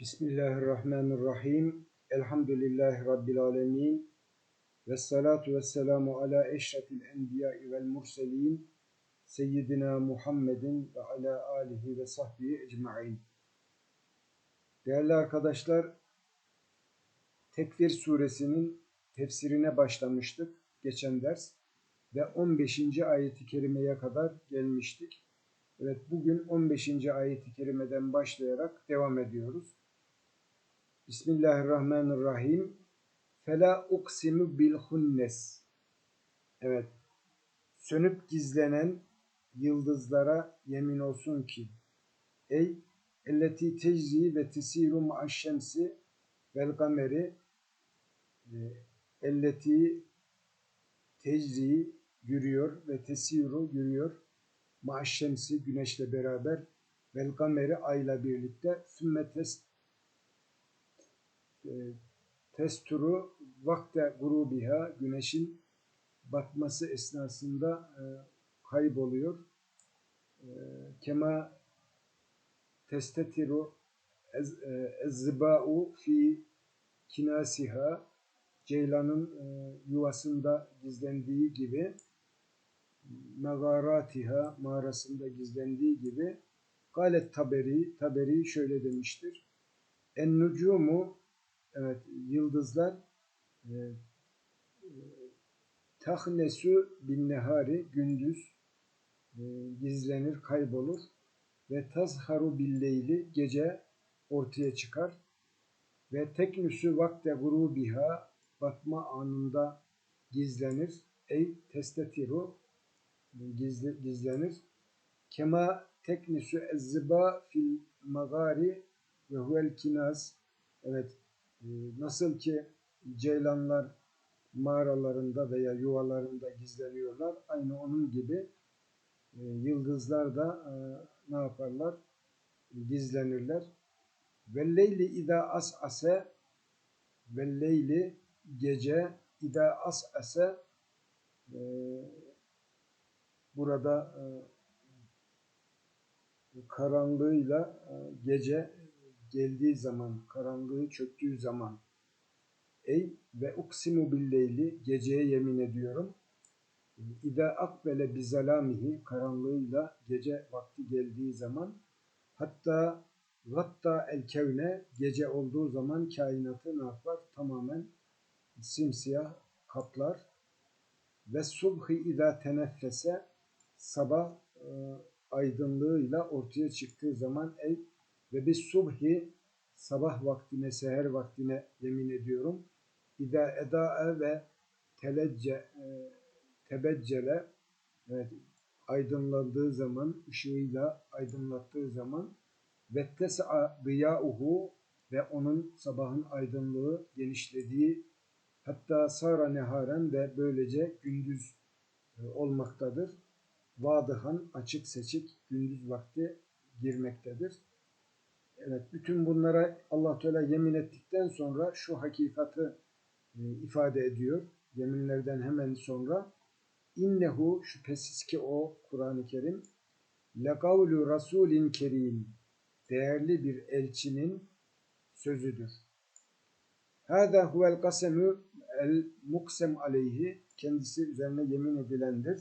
Bismillahirrahmanirrahim. Elhamdülillahi Rabbil alemin. Ve salatu ve selamu ala eşrefil enbiya vel murselin. Seyyidina Muhammedin ve ala alihi ve sahbihi ecma'in. Değerli arkadaşlar, Tekvir suresinin tefsirine başlamıştık geçen ders ve 15. ayeti kerimeye kadar gelmiştik. Evet bugün 15. ayeti kerimeden başlayarak devam ediyoruz. Bismillahirrahmanirrahim. Fela uksimu bil hunnes. Evet. Sönüp gizlenen yıldızlara yemin olsun ki ey elleti teczi ve tisiru ma'aşşemsi vel kameri e, elleti teczi yürüyor ve tesiru yürüyor ma'aşşemsi güneşle beraber vel kameri ayla birlikte sümme test e, testuru vakte grubiha güneşin batması esnasında e, kayboluyor. E, kema testetiru ezziba'u fi kinasiha ceylanın yuvasında gizlendiği gibi megaratiha mağarasında gizlendiği gibi galet taberi taberi şöyle demiştir en nucumu Evet, yıldızlar e, e, tahnesu bin nehari gündüz e, gizlenir, kaybolur ve tazharu billeyli gece ortaya çıkar ve teknüsü vakte gurubiha batma anında gizlenir. Ey testetiru gizli, gizlenir. Kema teknüsü ezziba fil magari ve huvel kinaz evet nasıl ki ceylanlar mağaralarında veya yuvalarında gizleniyorlar, aynı onun gibi e, yıldızlar da e, ne yaparlar? Gizlenirler. Velleyli ida as ase velleyli gece ida as ase e, burada karanlığıyla gece geldiği zaman, karanlığı çöktüğü zaman ey ve uksimu billeyli geceye yemin ediyorum. İde akbele bizalamihi karanlığıyla gece vakti geldiği zaman hatta hatta el kevne gece olduğu zaman kainatı ne yapar? Tamamen simsiyah kaplar. Ve subhi ida teneffese sabah e, aydınlığıyla ortaya çıktığı zaman ey ve biz subhi sabah vaktine, seher vaktine yemin ediyorum. İda edae ve telecce, e, tebeccele evet, aydınlandığı zaman, ışığıyla aydınlattığı zaman vettes'a dıyauhu ve onun sabahın aydınlığı genişlediği hatta sara neharen ve böylece gündüz e, olmaktadır. Vadıhan açık seçik gündüz vakti girmektedir. Evet, bütün bunlara allah Teala yemin ettikten sonra şu hakikati e, ifade ediyor. Yeminlerden hemen sonra innehu şüphesiz ki o Kur'an-ı Kerim lekavlu rasulin kerim değerli bir elçinin sözüdür. Hâdâ huvel kasemü el muksem aleyhi kendisi üzerine yemin edilendir.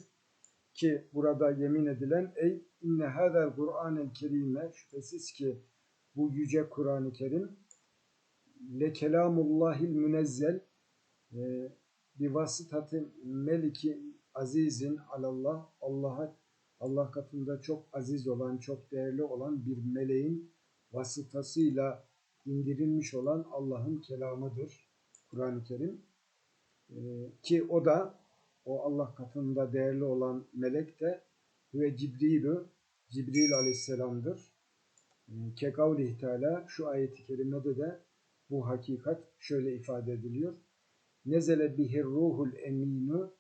Ki burada yemin edilen ey inne hâdâl Kur'an-el kerime şüphesiz ki bu yüce Kur'an-ı Kerim le kelamullahil münezzel e, bir vasıtatı meliki azizin alallah Allah'a Allah katında çok aziz olan, çok değerli olan bir meleğin vasıtasıyla indirilmiş olan Allah'ın kelamıdır Kur'an-ı Kerim. Ee, ki o da o Allah katında değerli olan melek de ve Cibril'ü Cibril aleyhisselamdır. Kekavlih Teala şu ayeti kerimede de bu hakikat şöyle ifade ediliyor. Nezele bihir ruhul eminu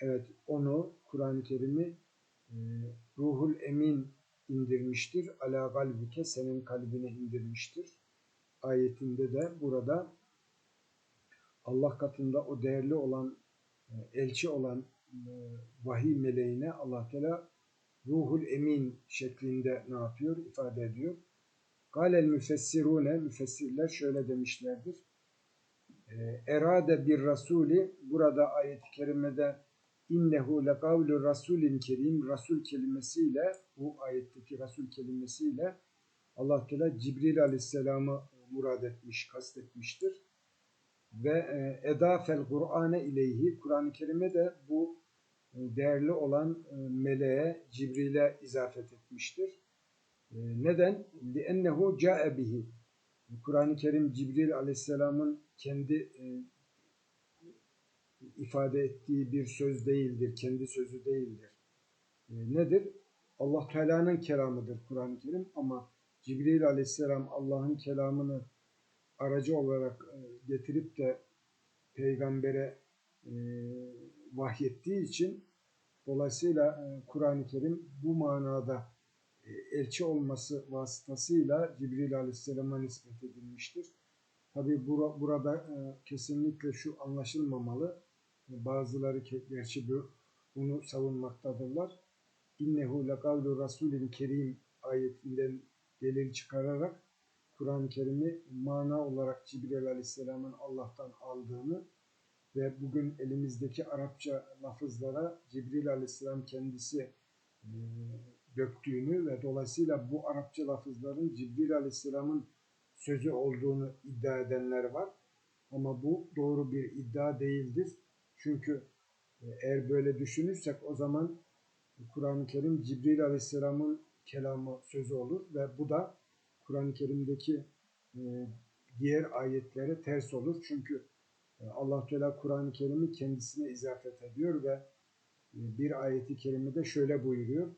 evet onu Kur'an-ı Kerim'i e, ruhul emin indirmiştir. Ala galbike senin kalbine indirmiştir. Ayetinde de burada Allah katında o değerli olan e, elçi olan e, vahiy meleğine Allah Teala ruhul emin şeklinde ne yapıyor? ifade ediyor. Kâlel müfessirune, müfessirler şöyle demişlerdir. Ee, Erade bir rasuli, burada ayet-i kerimede innehu lekavlu rasulin kerim, rasul kelimesiyle, bu ayetteki rasul kelimesiyle Allah Teala Cibril aleyhisselamı murad etmiş, kastetmiştir. Ve e, edafel Kur'ane ileyhi, Kur'an-ı Kerim'e de bu değerli olan e, meleğe, Cibril'e izafet etmiştir. E, neden? لِأَنَّهُ جَاءَ bihi. Kur'an-ı Kerim Cibril aleyhisselamın kendi e, ifade ettiği bir söz değildir, kendi sözü değildir. E, nedir? Allah Teala'nın kelamıdır Kur'an-ı Kerim ama Cibril aleyhisselam Allah'ın kelamını aracı olarak e, getirip de peygambere e, vahyettiği için dolayısıyla e, Kur'an-ı Kerim bu manada e, elçi olması vasıtasıyla Cibril aleyhisselama nispet edilmiştir. Tabi bura, burada e, kesinlikle şu anlaşılmamalı. Bazıları gerçi bu, bunu savunmaktadırlar. İnnehu lekavlu rasulin kerim ayetinden delil çıkararak Kur'an-ı Kerim'i mana olarak Cibril Aleyhisselam'ın Allah'tan aldığını ve bugün elimizdeki Arapça lafızlara Cibril Aleyhisselam kendisi e, döktüğünü ve dolayısıyla bu Arapça lafızların Cibril Aleyhisselam'ın sözü olduğunu iddia edenler var. Ama bu doğru bir iddia değildir. Çünkü e, eğer böyle düşünürsek o zaman Kur'an-ı Kerim Cibril Aleyhisselam'ın kelamı sözü olur ve bu da Kur'an-ı Kerim'deki e, diğer ayetlere ters olur. Çünkü Allah Teala Kur'an-ı Kerim'i kendisine izafet ediyor ve bir ayeti kerimede şöyle buyuruyor.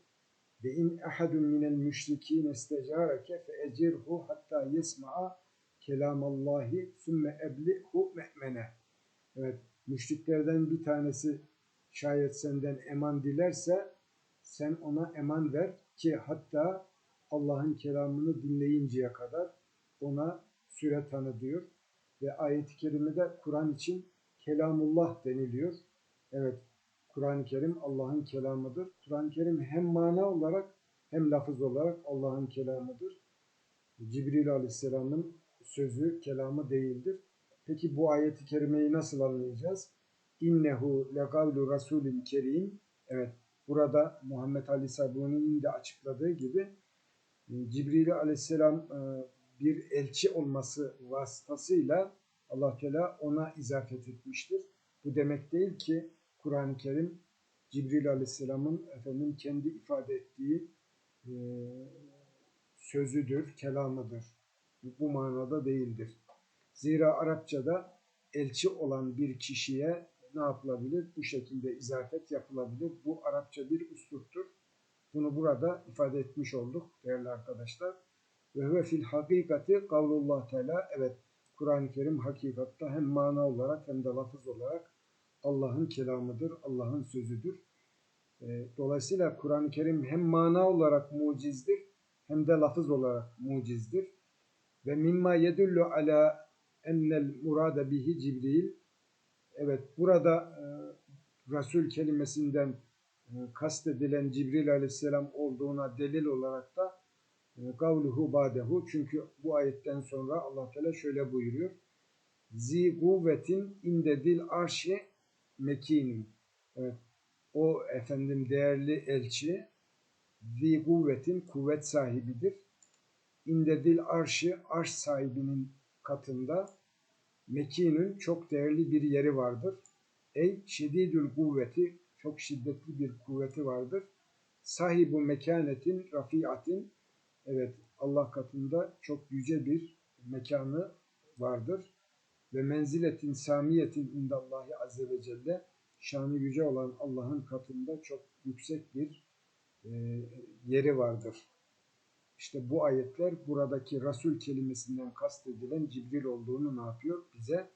Ve in ahadun minel müşrikin estecareke fe ecirhu hatta yesma'a kelamallahi sümme eblihu me'mene. Evet, müşriklerden bir tanesi şayet senden eman dilerse sen ona eman ver ki hatta Allah'ın kelamını dinleyinceye kadar ona süre tanı diyor. Ve ayet-i kerimede Kur'an için kelamullah deniliyor. Evet, Kur'an-ı Kerim Allah'ın kelamıdır. Kur'an-ı Kerim hem mana olarak hem lafız olarak Allah'ın kelamıdır. Cibril Aleyhisselam'ın sözü, kelamı değildir. Peki bu ayeti kerimeyi nasıl anlayacağız? İnnehu legavlu rasulin kerim. Evet, burada Muhammed Ali Sabuni'nin de açıkladığı gibi Cibril Aleyhisselam e, bir elçi olması vasıtasıyla Allah Teala ona izafet etmiştir. Bu demek değil ki Kur'an-ı Kerim Cibril Aleyhisselam'ın efendim kendi ifade ettiği e, sözüdür, kelamıdır. Bu manada değildir. Zira Arapçada elçi olan bir kişiye ne yapılabilir? Bu şekilde izafet yapılabilir. Bu Arapça bir üsluptur. Bunu burada ifade etmiş olduk değerli arkadaşlar. Ve huve fil hakikati kavlullah teala. Evet Kur'an-ı Kerim hakikatta hem mana olarak hem de lafız olarak Allah'ın kelamıdır, Allah'ın sözüdür. Ee, dolayısıyla Kur'an-ı Kerim hem mana olarak mucizdir hem de lafız olarak mucizdir. Ve mimma yedullu ala ennel murada bihi Cibril. Evet burada e, Resul kelimesinden e, kastedilen Cibril aleyhisselam olduğuna delil olarak da gavluhu badehu. Çünkü bu ayetten sonra Allah Teala şöyle buyuruyor. Zi kuvvetin inde dil arşi mekinin. Evet, o efendim değerli elçi zi kuvvetin kuvvet sahibidir. İnde dil arşı arş sahibinin katında mekinün çok değerli bir yeri vardır. Ey şedidül kuvveti çok şiddetli bir kuvveti vardır. Sahibu mekanetin rafiatin evet Allah katında çok yüce bir mekanı vardır ve menziletin samiyetin indallahi azze ve celle şanı yüce olan Allah'ın katında çok yüksek bir e, yeri vardır. İşte bu ayetler buradaki Resul kelimesinden kastedilen Cibril olduğunu ne yapıyor? Bize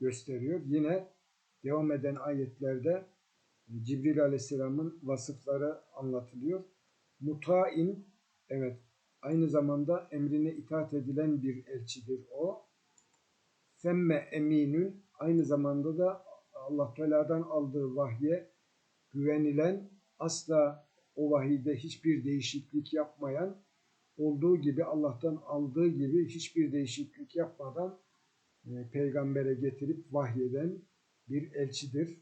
gösteriyor. Yine devam eden ayetlerde Cibril Aleyhisselam'ın vasıfları anlatılıyor. Mutain, evet aynı zamanda emrine itaat edilen bir elçidir o. Femme eminün aynı zamanda da Allah Teala'dan aldığı vahye güvenilen asla o vahide hiçbir değişiklik yapmayan olduğu gibi Allah'tan aldığı gibi hiçbir değişiklik yapmadan e, peygambere getirip vahyeden bir elçidir.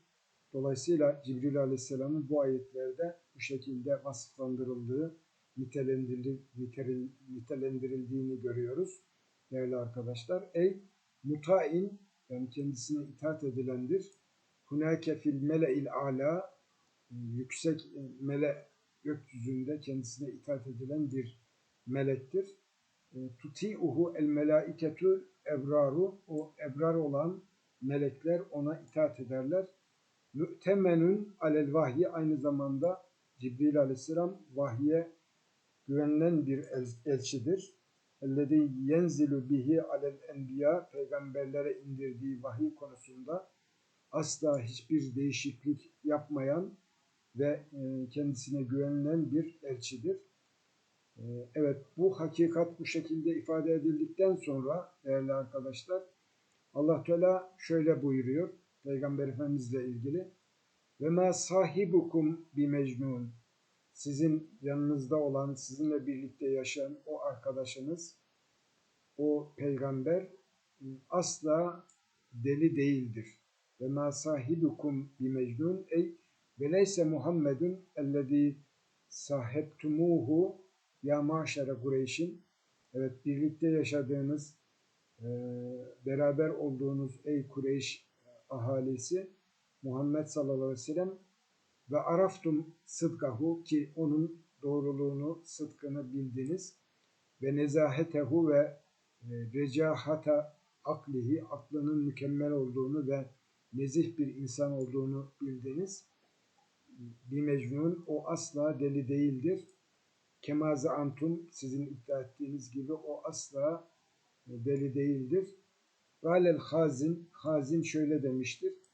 Dolayısıyla Cibril Aleyhisselam'ın bu ayetlerde bu şekilde vasıflandırıldığı, nitelendirildiği, nitelendirildiğini görüyoruz değerli arkadaşlar. Ey mutain yani kendisine itaat edilendir. Hunake fil mele'il ala yüksek mele gökyüzünde kendisine itaat edilen bir melektir. E, tuti'uhu el melaiketu ebraru o ebrar olan melekler ona itaat ederler. Mü'temenün alel vahyi aynı zamanda Cibril aleyhisselam vahye güvenilen bir elçidir. Ellezî yenzilu bihi alel enbiya peygamberlere indirdiği vahiy konusunda asla hiçbir değişiklik yapmayan ve e, kendisine güvenilen bir elçidir. E, evet bu hakikat bu şekilde ifade edildikten sonra değerli arkadaşlar Allah Teala şöyle buyuruyor Peygamber Efendimizle ilgili ve ma sahibukum bi mecnun sizin yanınızda olan, sizinle birlikte yaşayan o arkadaşınız, o peygamber asla deli değildir. Ve ma sahibukum bi mecnun ey ve leyse Muhammedun ellezî sahebtumuhu ya maşere Kureyş'in evet birlikte yaşadığınız e, beraber olduğunuz ey Kureyş ahalisi Muhammed sallallahu aleyhi ve sellem ve araftum sıdkahu ki onun doğruluğunu, sıdkını bildiniz ve nezahetehu ve e, recahata aklihi, aklının mükemmel olduğunu ve nezih bir insan olduğunu bildiniz. Bir mecnun, o asla deli değildir. Kemaze antum, sizin iddia ettiğiniz gibi o asla e, deli değildir. Galel hazin, hazin şöyle demiştir.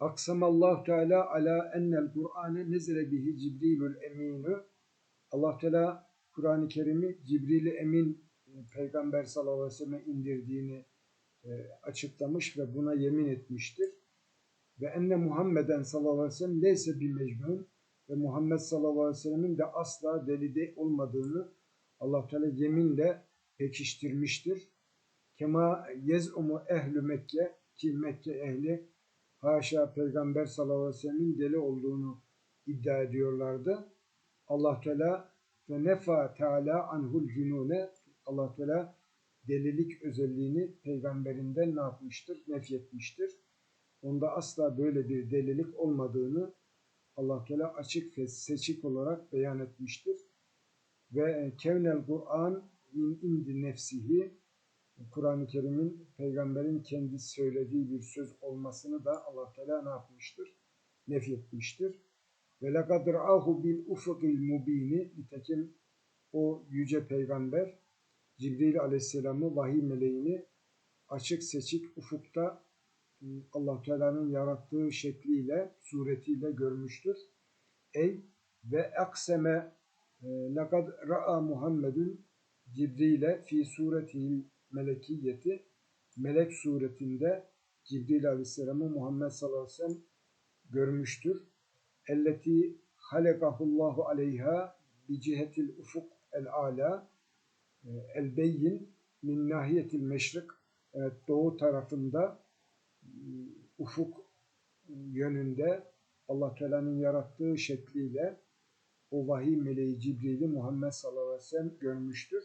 Aksamallahu Teala ala ennel Kur'ane nezele bihi Cibrilül Eminu. Allah Teala Kur'an-ı Kerim'i Cibril Emin e, Peygamber sallallahu aleyhi ve sellem indirdiğini e, açıklamış ve buna yemin etmiştir. Ve enne Muhammeden sallallahu aleyhi ve sellem leyse bir mecnun ve Muhammed sallallahu aleyhi ve sellemin de asla deli de olmadığını Allah Teala yeminle pekiştirmiştir. Kema yez'umu ehlü Mekke ki Mekke ehli haşa Peygamber sallallahu aleyhi ve sellemin deli olduğunu iddia ediyorlardı. Allah Teala ve nefa Teala anhul cunune Allah Teala delilik özelliğini peygamberinden ne yapmıştır? Nefyetmiştir. Onda asla böyle bir delilik olmadığını Allah Teala açık ve seçik olarak beyan etmiştir. Ve kevnel Kur'an in indi nefsihi Kur'an-ı Kerim'in peygamberin kendi söylediği bir söz olmasını da Allah Teala ne yapmıştır? Nefyetmiştir. Ve lekad ra'ahu bil ufukil mubini nitekim o yüce peygamber Cibril aleyhisselamı vahiy meleğini açık seçik ufukta ıı, Allah Teala'nın yarattığı şekliyle, suretiyle görmüştür. Ey ve akseme e, lekad ra'a Muhammedun Cibril'e fi suretihil melekiyeti melek suretinde Cibril Aleyhisselam'ı Muhammed sallallahu aleyhi ve sellem görmüştür. Elleti halekahullahu aleyha bi cihetil ufuk el ala el beyyin min nahiyetil meşrik evet, doğu tarafında e, ufuk yönünde Allah Teala'nın yarattığı şekliyle o vahiy meleği Cibril'i Muhammed sallallahu aleyhi ve sellem görmüştür.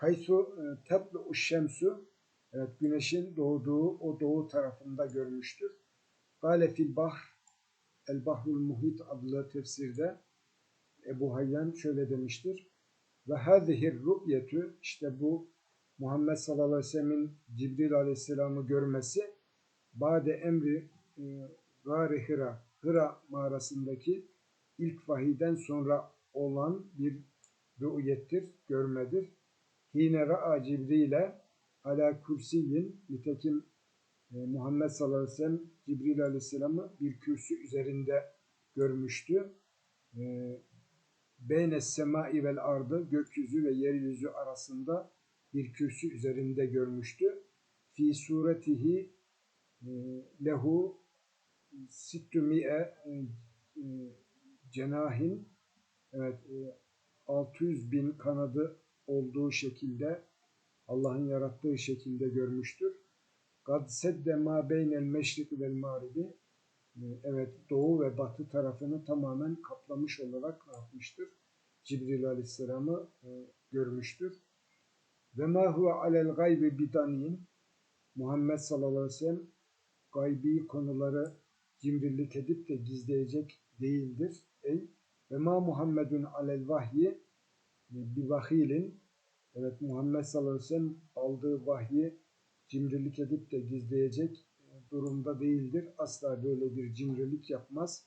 Haysu e, tatlı şemsu evet güneşin doğduğu o doğu tarafında görmüştür. Gale fil bahr El Bahrul Muhit adlı tefsirde Ebu Hayyan şöyle demiştir. Ve hâzihir rü'yetü işte bu Muhammed sallallahu aleyhi ve sellemin Cibril aleyhisselamı görmesi Bade emri e, Gâri Hira Hira mağarasındaki ilk vahiden sonra olan bir rü'yettir, görmedir. Hine ra'a Cibril'e ala kursiyin nitekim e, Muhammed sallallahu aleyhi ve sellem Cibril aleyhisselamı bir kürsü üzerinde görmüştü. E, Beyne semai vel ardı gökyüzü ve yeryüzü arasında bir kürsü üzerinde görmüştü. Fi suretihi e, lehu sittümi'e e, e, cenahin evet, e, 600 bin kanadı olduğu şekilde Allah'ın yarattığı şekilde görmüştür. Kad sedde ma beynel meşrik vel mağribi e, evet doğu ve batı tarafını tamamen kaplamış olarak yapmıştır? Cibril Aleyhisselam'ı e, görmüştür. Ve ma huve alel gaybi bidanin Muhammed sallallahu aleyhi ve sellem gaybi konuları cimrilik edip de gizleyecek değildir. Ey ve ma Muhammedun alel vahyi e, bir vahilin evet Muhammed sallallahu aleyhi ve sellem aldığı vahyi cimrilik edip de gizleyecek e, durumda değildir. Asla böyle bir cimrilik yapmaz.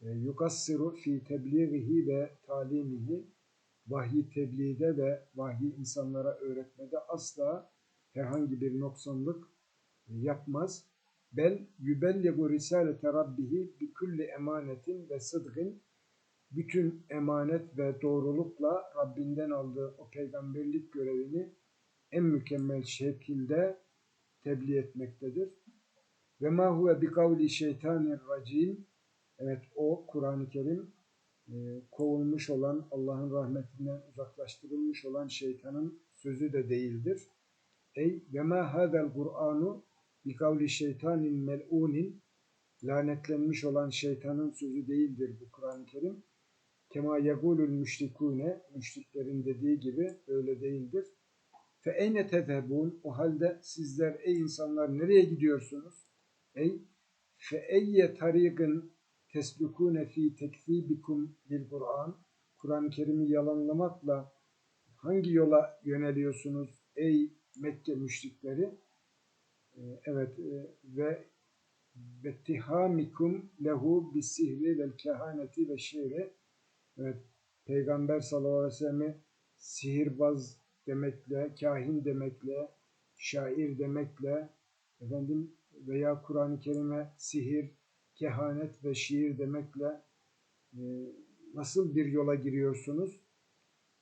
E, yukassiru fi tebliğihi ve talimihi vahyi tebliğde ve vahyi insanlara öğretmede asla herhangi bir noksanlık yapmaz. Bel yübelligu risalete rabbihi bi kulli emanetin ve sıdgın bütün emanet ve doğrulukla Rabbinden aldığı o peygamberlik görevini en mükemmel şekilde tebliğ etmektedir. Ve ma huve bi kavli şeytanir racim evet o Kur'an-ı Kerim e, kovulmuş olan Allah'ın rahmetinden uzaklaştırılmış olan şeytanın sözü de değildir. Ey ve ma hadal Kur'anu bi kavli şeytanin mel'unin lanetlenmiş olan şeytanın sözü değildir bu Kur'an-ı Kerim. Kema yegulul müşrikune müşriklerin dediği gibi öyle değildir. Fe eyne tezhebun o halde sizler ey insanlar nereye gidiyorsunuz? Ey fe eyye tariqin teslukune fi tekzibikum lil Kur'an Kur'an-ı Kerim'i yalanlamakla hangi yola yöneliyorsunuz ey Mekke müşrikleri? Ee, evet e, ve vettihamikum lehu bisihri vel kehaneti ve şiiri evet, Peygamber sallallahu aleyhi ve sellem'i sihirbaz demekle, kahin demekle, şair demekle efendim veya Kur'an-ı Kerim'e sihir, kehanet ve şiir demekle e, nasıl bir yola giriyorsunuz?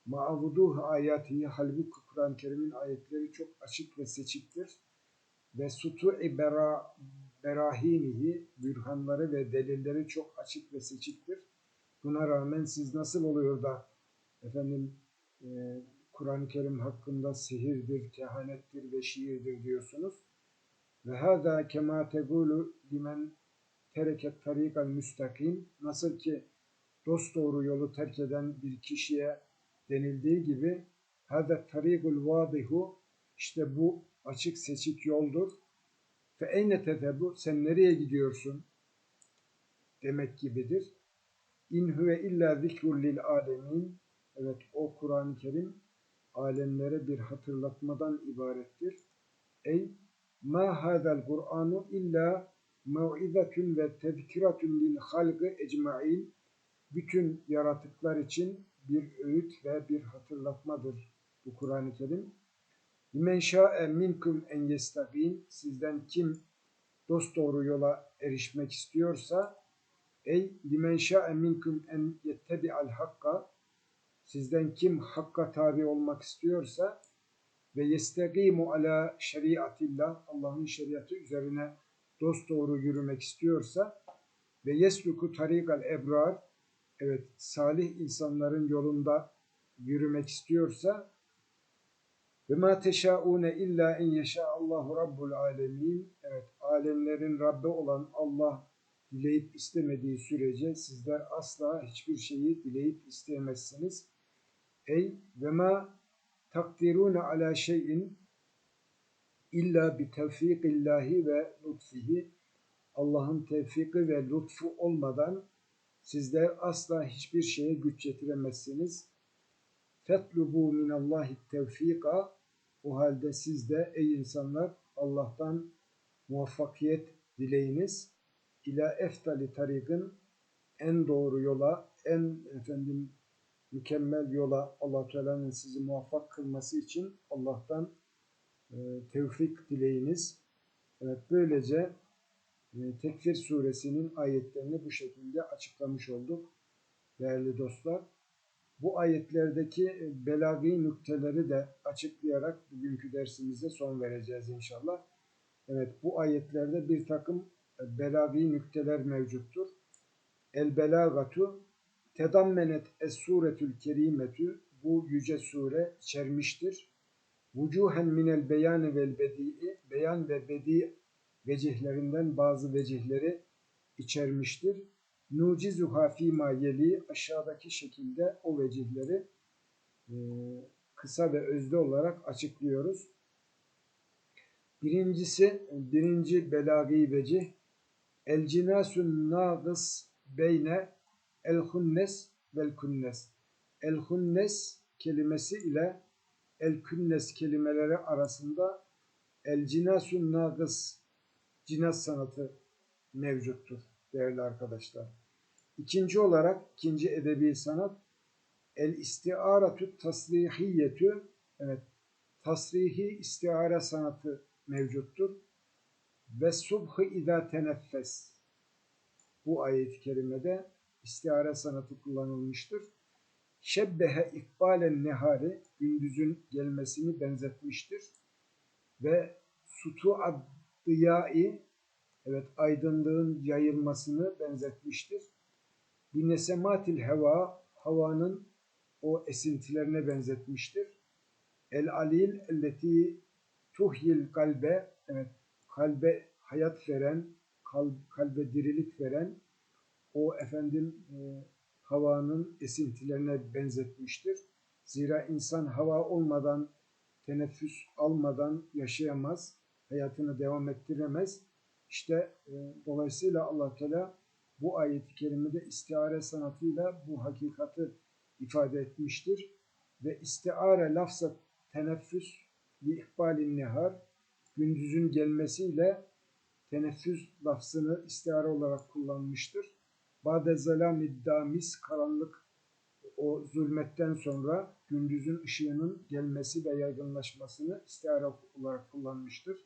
Ma'avuduh ayatihi halbuki Kur'an-ı Kerim'in ayetleri çok açık ve seçiktir. Ve sutu'i bera, berahinihi bürhanları ve delilleri çok açık ve seçiktir. Buna rağmen siz nasıl oluyor da efendim e, Kur'an-ı Kerim hakkında sihirdir, kehanettir ve şiirdir diyorsunuz. Ve hâzâ kemâ tegûlü limen tereket tarikal müstakim nasıl ki dost doğru yolu terk eden bir kişiye denildiği gibi hâzâ tarikul vâdihu işte bu açık seçik yoldur. Fe eyne tetebu sen nereye gidiyorsun? demek gibidir. İn huve illa zikrul lil alemin. Evet o Kur'an-ı Kerim alemlere bir hatırlatmadan ibarettir. Ey ma hadal Kur'anu illa mev'izetun ve tezkiratun lil halgı ecmain. Bütün yaratıklar için bir öğüt ve bir hatırlatmadır bu Kur'an-ı Kerim. Limen şa'e minkum en yestaqim. Sizden kim dost yola erişmek istiyorsa ey limen şa'e minkum en yettebi'al hakka sizden kim hakka tabi olmak istiyorsa ve yestegimu ala şeriatillah Allah'ın şeriatı üzerine dost doğru yürümek istiyorsa ve yesluku tarikal ebrar evet salih insanların yolunda yürümek istiyorsa ve ma teşaune illa en yeşa Allahu rabbul alemin evet alemlerin Rabbi olan Allah dileyip istemediği sürece sizler asla hiçbir şeyi dileyip isteyemezsiniz. Ey ve ma takdirune ala şeyin illa bi tevfikillahi ve lütfihi Allah'ın tevfiki ve lütfu olmadan sizler asla hiçbir şeye güç yetiremezsiniz. Fetlubu minallahi tevfika o halde siz de ey insanlar Allah'tan muvaffakiyet dileyiniz. İla eftali tarikin en doğru yola, en efendim mükemmel yola allah Teala'nın sizi muvaffak kılması için Allah'tan e, tevfik dileyiniz. Evet böylece e, Tekfir suresinin ayetlerini bu şekilde açıklamış olduk değerli dostlar. Bu ayetlerdeki e, belagi nükteleri de açıklayarak bugünkü dersimize son vereceğiz inşallah. Evet bu ayetlerde bir takım belagi nükteler mevcuttur. El belagatu tedammenet es-suretül kerimetü bu yüce sure içermiştir. Vucuhen minel beyan vel bedi'i beyan ve bedi vecihlerinden bazı vecihleri içermiştir. Nucizuha fîmâ yeli aşağıdaki şekilde o vecihleri e, kısa ve özlü olarak açıklıyoruz. Birincisi, birinci belagi vecih El cinasun nâgıs beyne el hunnes vel kunnes. El hunnes kelimesi ile el künnes kelimeleri arasında el cinasun nâgıs cinas sanatı mevcuttur değerli arkadaşlar. İkinci olarak ikinci edebi sanat el istiaratü tasrihiyetü evet tasrihi istiare sanatı mevcuttur. Ve subhı idâ teneffes. Bu ayet-i kerimede istiare sanatı kullanılmıştır. Şebbehe ikbalen nehari gündüzün gelmesini benzetmiştir. Ve sutu addiyai evet aydınlığın yayılmasını benzetmiştir. Binesematil heva havanın o esintilerine benzetmiştir. El alil elleti tuhyil kalbe evet kalbe hayat veren, kalbe dirilik veren o efendim e, havanın esintilerine benzetmiştir. Zira insan hava olmadan, teneffüs almadan yaşayamaz, hayatını devam ettiremez. İşte e, dolayısıyla allah Teala bu ayet-i kerimede istiare sanatıyla bu hakikati ifade etmiştir. Ve istiare lafza teneffüs li ihbalin nehar gündüzün gelmesiyle teneffüs lafzını istiare olarak kullanmıştır. Bade zalam iddamis karanlık o zulmetten sonra gündüzün ışığının gelmesi ve yaygınlaşmasını istiare olarak kullanmıştır.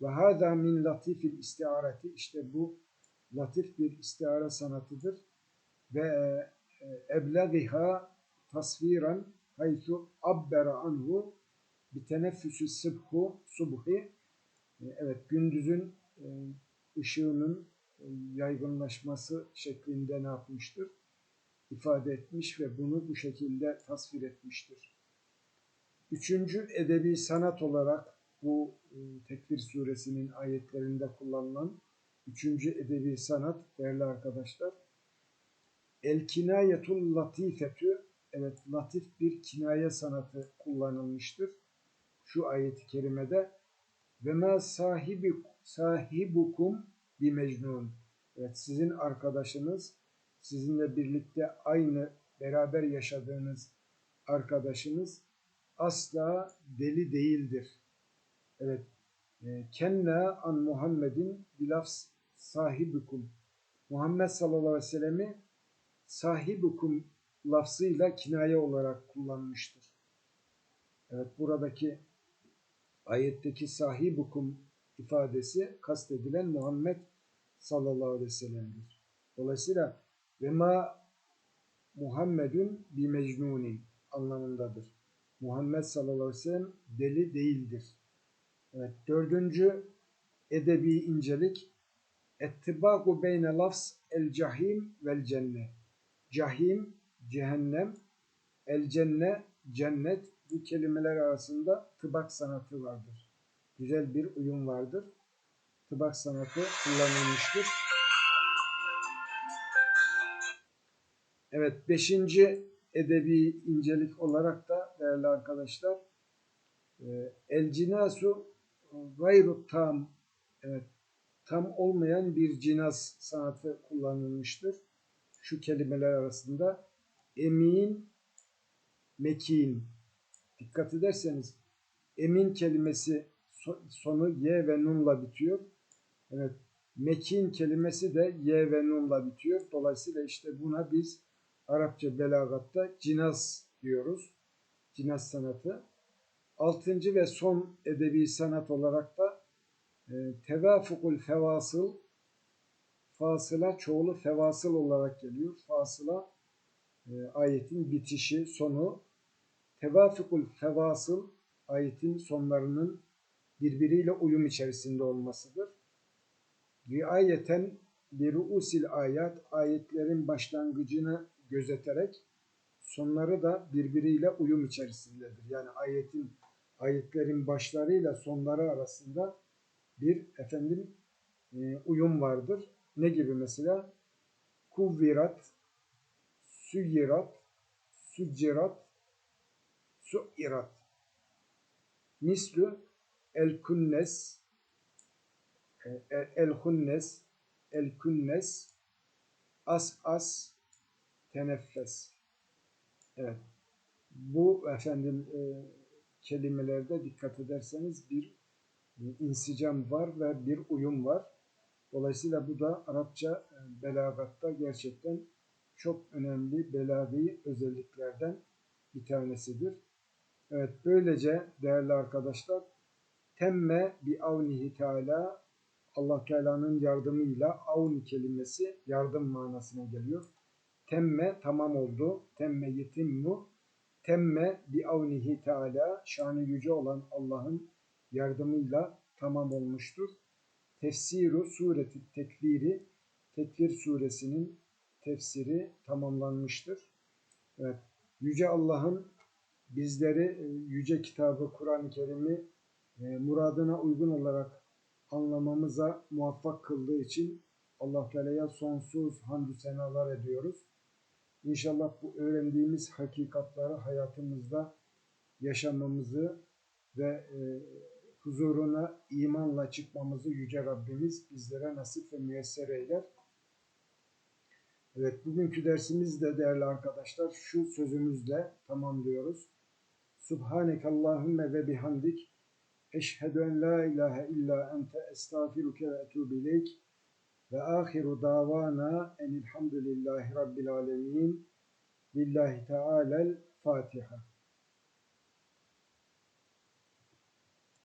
Ve hâzâ min latifil istiareti işte bu latif bir istiare sanatıdır. Ve e, eblegiha tasviran haythu abbera anhu bir teneffüsü sıbhu subhi evet gündüzün e, ışığının e, yaygınlaşması şeklinde ne yapmıştır? ifade etmiş ve bunu bu şekilde tasvir etmiştir. Üçüncü edebi sanat olarak bu Tekvir suresinin ayetlerinde kullanılan üçüncü edebi sanat değerli arkadaşlar El kinayetul latifetü evet latif bir kinaye sanatı kullanılmıştır şu ayet-i kerimede ve ma sahibi sahibukum bi mecnun. Evet sizin arkadaşınız sizinle birlikte aynı beraber yaşadığınız arkadaşınız asla deli değildir. Evet. E, kenna an Muhammedin bilafs sahibukum. Muhammed sallallahu aleyhi ve sellem'i sahibukum lafzıyla kinaye olarak kullanmıştır. Evet buradaki ayetteki sahibukum ifadesi kastedilen Muhammed sallallahu aleyhi ve sellem'dir. Dolayısıyla ve ma Muhammedun bi mecnuni anlamındadır. Muhammed sallallahu aleyhi ve sellem deli değildir. Evet, dördüncü edebi incelik ettibaku beyne lafz el cahim vel cennet. Cahim, cehennem, el cenne, cennet bu kelimeler arasında tıbak sanatı vardır. Güzel bir uyum vardır. Tıbak sanatı kullanılmıştır. Evet, beşinci edebi incelik olarak da değerli arkadaşlar e, el cinasu gayru tam evet, tam olmayan bir cinas sanatı kullanılmıştır. Şu kelimeler arasında emin, mekin, Dikkat ederseniz emin kelimesi sonu y ve nunla bitiyor. Evet. Mekin kelimesi de y ve nunla bitiyor. Dolayısıyla işte buna biz Arapça belagatta cinas diyoruz. Cinas sanatı. Altıncı ve son edebi sanat olarak da e, tevafukul fevasıl fasıla çoğulu fevasıl olarak geliyor. Fasıla e, ayetin bitişi, sonu Tevafukul fevasıl ayetin sonlarının birbiriyle uyum içerisinde olmasıdır. Riayeten li ruusil ayet ayetlerin başlangıcına gözeterek sonları da birbiriyle uyum içerisindedir. Yani ayetin ayetlerin başlarıyla sonları arasında bir efendim e, uyum vardır. Ne gibi mesela? Kuvvirat, süyirat, sücirat, suirat. Mislü el kunnes, el hunnes, el kunnes, as as, teneffes. Evet. Bu efendim e, kelimelerde dikkat ederseniz bir insicam var ve bir uyum var. Dolayısıyla bu da Arapça e, belagatta gerçekten çok önemli belagi özelliklerden bir tanesidir. Evet böylece değerli arkadaşlar temme bi avnihi teala Allah Teala'nın yardımıyla avni kelimesi yardım manasına geliyor. Temme tamam oldu. Temme yetimmu. Temme bi avnihi teala şanı yüce olan Allah'ın yardımıyla tamam olmuştur. Tefsiru sureti tekviri Tekvir suresinin tefsiri tamamlanmıştır. Evet. Yüce Allah'ın bizleri e, yüce kitabı Kur'an-ı Kerim'i e, muradına uygun olarak anlamamıza muvaffak kıldığı için Allah Teala'ya sonsuz hamdü senalar ediyoruz. İnşallah bu öğrendiğimiz hakikatları hayatımızda yaşamamızı ve e, huzuruna imanla çıkmamızı Yüce Rabbimiz bizlere nasip ve müyesser eyler. Evet, bugünkü dersimiz de değerli arkadaşlar şu sözümüzle tamamlıyoruz. Subhaneke Allahümme ve bihamdik. Eşhedü en la ilahe illa ente estağfiruke ve etubu ileyk. Ve ahiru davana enilhamdülillahi rabbil alemin. Lillahi Teala'l Fatiha.